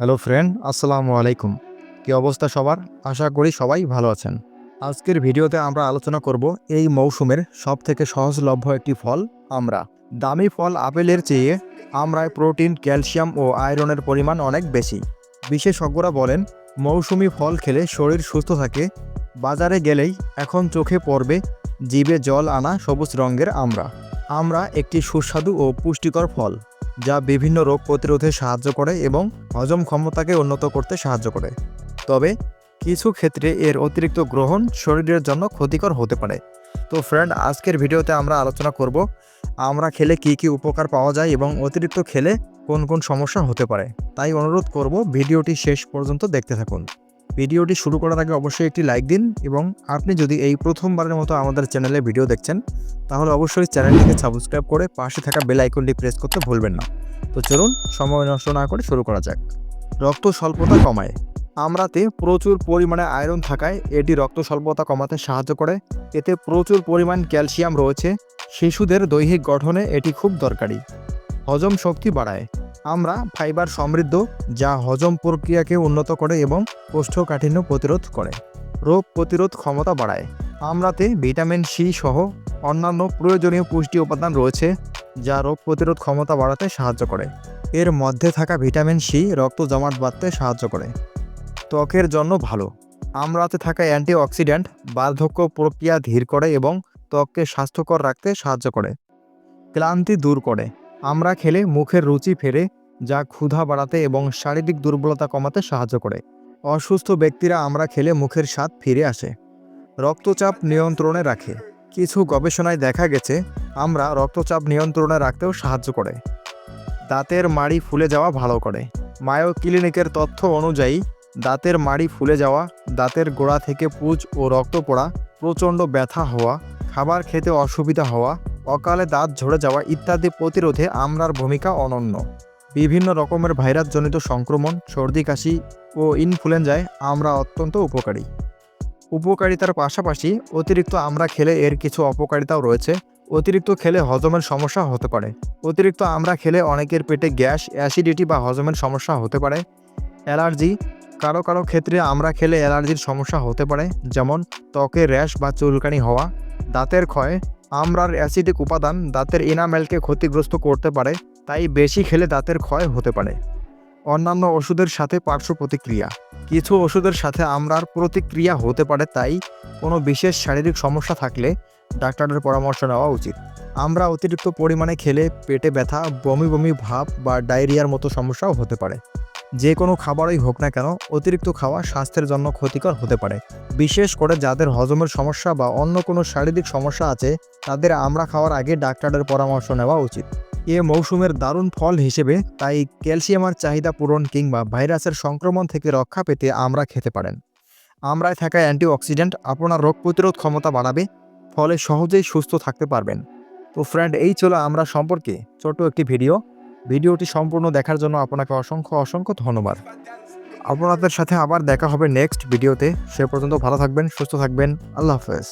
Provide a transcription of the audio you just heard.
Hello friend, আসসালামু আলাইকুম। কি অবস্থা সবার? আশা করি সবাই ভালো আছেন। আজকের ভিডিওতে আমরা আলোচনা করব এই মৌসুমের সবথেকে সহজলভ্য একটি ফল, আমরা। দামি ফল আপেলের চেয়ে আমরায় প্রোটিন, ক্যালসিয়াম ও আয়রনের পরিমাণ অনেক বেশি। বিশেষজ্ঞরা বলেন, মৌসুমি ফল খেলে শরীর সুস্থ থাকে, বাজারে গেলেই এখন চোখে পড়বে, জিভে জল আনা সবুজ রঙের আমরা। আমরা একটি সুস্বাদু ও পুষ্টিকর ফল। যা বিভিন্ন রোগ প্রতিরোধে সাহায্য করে এবং হজম ক্ষমতাকে উন্নত করতে সাহায্য করে। তবে, কিছু ক্ষেত্রে এর অতিরিক্ত গ্রহণ শরীরের জন্য ক্ষতিকর হতে পারে। তো ফ্রেন্ড আজকের ভিডিওতে আমরা আলোচনা করব, আমরা খেলে কি কি উপকার পাওয়া যায় এবং অতিরিক্ত খেলে কোন কোন সমস্যা হতে পারে। তাই অনুরোধ করব, ভিডিওটি শেষ পর্যন্ত দেখতে থাকুন। ভিডিওটি শুরু করার আগে অবশ্যই একটি লাইক দিন এবং আপনি যদি এই প্রথমবারের মতো আমাদের চ্যানেলে ভিডিও দেখছেন, তাহলে অবশ্যই চ্যানেলটিকে সাবস্ক্রাইব করে পাশে থাকা বেল আইকনটি প্রেস করতে ভুলবেন না। তো চলুন, সময় নষ্ট না করে শুরু করা যাক। রক্ত স্বল্পতা কমায়। আমরাতে প্রচুর পরিমাণে আয়রন থাকায় এটি রক্ত স্বল্পতা কমাতে সাহায্য করে। এতে প্রচুর পরিমাণ ক্যালসিয়াম রয়েছে। শিশুদের দৈহিক গঠনে এটি খুব দরকারি। হজম শক্তি বাড়ায়। আমরা ফাইবার সমৃদ্ধ, যা হজম প্রক্রিয়াকে উন্নত করে এবং কোষ্ঠকাঠিন্য প্রতিরোধ করে। রোগ প্রতিরোধ ক্ষমতা বাড়ায়। আমরাতে ভিটামিন সি সহ অন্যান্য প্রয়োজনীয় পুষ্টি উপাদান রয়েছে, যা রোগ প্রতিরোধ ক্ষমতা বাড়াতে সাহায্য করে। এর মধ্যে থাকা ভিটামিন সি রক্ত জমাট বাঁধতে সাহায্য করে। ত্বকের জন্য ভালো। আমরাতে থাকা অ্যান্টিঅক্সিডেন্ট বার্ধক্য প্রক্রিয়া ধীর করে এবং ত্বককে স্বাস্থ্যকর রাখতে সাহায্য করে। ক্লান্তি দূর করে। আমরা খেলে মুখের রুচি ফেরে, যা ক্ষুধা বাড়াতে এবং শারীরিক দুর্বলতা কমাতে সাহায্য করে। অসুস্থ ব্যক্তিরা আমরা খেলে মুখের স্বাদ ফিরে আসে। রক্তচাপ নিয়ন্ত্রণে রাখে। কিছু গবেষণায় দেখা গেছে, আমরা রক্তচাপ নিয়ন্ত্রণে রাখতেও সাহায্য করে। দাঁতের মাড়ি ফুলে যাওয়া ভালো করে। মায়ো ক্লিনিকের তথ্য অনুযায়ী, দাঁতের মাড়ি ফুলে যাওয়া, দাঁতের গোড়া থেকে পুজ ও রক্ত পড়া, প্রচণ্ড ব্যথা হওয়া, খাবার খেতে অসুবিধা হওয়া অকালে দাঁত ঝরে যাওয়া ইত্যাদি প্রতিরোধে আমরার ভূমিকা অনন্য। বিভিন্ন রকমের ভাইরাসজনিত সংক্রমণ, সর্দি, কাশি ও ইনফ্লুয়েঞ্জায় আমরা অত্যন্ত উপকারী। উপকারিতার পাশাপাশি অতিরিক্ত আমরা খেলে এর কিছু অপকারিতাও রয়েছে। অতিরিক্ত খেলে হজমের সমস্যা হতে পারে। অতিরিক্ত আমরা খেলে অনেকের পেটে গ্যাস, অ্যাসিডিটি বা হজমের সমস্যা হতে পারে। অ্যালার্জি, কারও কারও ক্ষেত্রে আমরা খেলে অ্যালার্জির সমস্যা হতে পারে। যেমন ত্বকে র্যাশ বা চুলকানি হওয়া, দাঁতের ক্ষয় আমরার অ্যাসিডিক উপাদান দাঁতের এনামেলকে ক্ষতিগ্রস্ত করতে পারে, তাই বেশি খেলে দাঁতের ক্ষয় হতে পারে। অন্যান্য ওষুধের সাথে পার্শ্ব প্রতিক্রিয়া। কিছু ওষুধের সাথে আমরার প্রতিক্রিয়া হতে পারে, তাই কোনো বিশেষ শারীরিক সমস্যা থাকলে ডাক্তারের পরামর্শ নেওয়া উচিত। আমরা অতিরিক্ত পরিমাণে খেলে পেটে ব্যথা, বমি বমি ভাব বা ডায়রিয়ার মতো সমস্যাও হতে পারে। যে কোনো খাবারই হোক না কেন, অতিরিক্ত খাওয়া স্বাস্থ্যের জন্য ক্ষতিকর হতে পারে। বিশেষ করে যাদের হজমের সমস্যা বা অন্য কোনো শারীরিক সমস্যা আছে তাদের আমরা খাওয়ার আগে ডাক্তারের পরামর্শ নেওয়া উচিত। এ মৌসুমের দারুণ ফল হিসেবে তাই ক্যালসিয়ামের চাহিদা পূরণ কিংবা ভাইরাসের সংক্রমণ থেকে রক্ষা পেতে আমরা খেতে পারেন। আমরায় থাকা অ্যান্টিঅক্সিডেন্ট আপনার রোগ প্রতিরোধ ক্ষমতা বাড়াবে, ফলে সহজেই সুস্থ থাকতে পারবেন। তো ফ্রেন্ড এই ছিল আমরা সম্পর্কে ছোট একটি ভিডিও ভিডিওটি সম্পূর্ণ দেখার জন্য আপনাকে অসংখ্য অসংখ্য ধন্যবাদ। আপনাদের সাথে আবার দেখা হবে নেক্সট ভিডিওতে সে পর্যন্ত ভালো থাকবেন, সুস্থ থাকবেন। আল্লাহ হাফেজ।